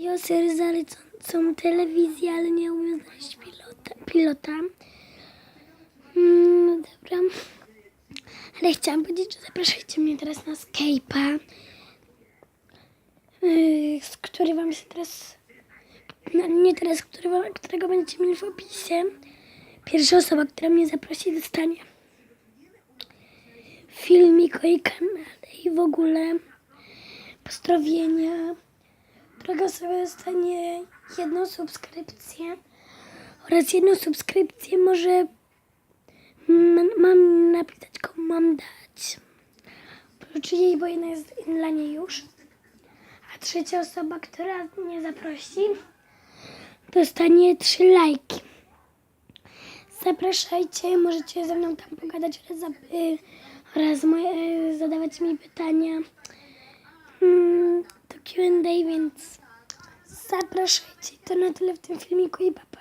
Joser zalecą telewizję, ale nie umiem znaleźć pilota. pilota. Mm, dobra. Ale chciałam powiedzieć, że zapraszajcie mnie teraz na Skype'a, yy, z który wam się teraz, no, nie teraz, który którego będziecie mieli w opisie. Pierwsza osoba, która mnie zaprosi, dostanie filmik o jej kanale i w ogóle pozdrowienia. Druga osoba dostanie jedną subskrypcję oraz jedną subskrypcję może mam, napisać, komu mam dać. Oprócz jej, bo jedna jest dla niej już. A trzecia osoba, która mnie zaprosi, dostanie trzy lajki. Zapraszajcie, możecie ze mną tam pogadać oraz, y, oraz moje, y, zadawać mi pytania. Mm, to Q&A, więc zapraszajcie. To na tyle w tym filmiku i papa.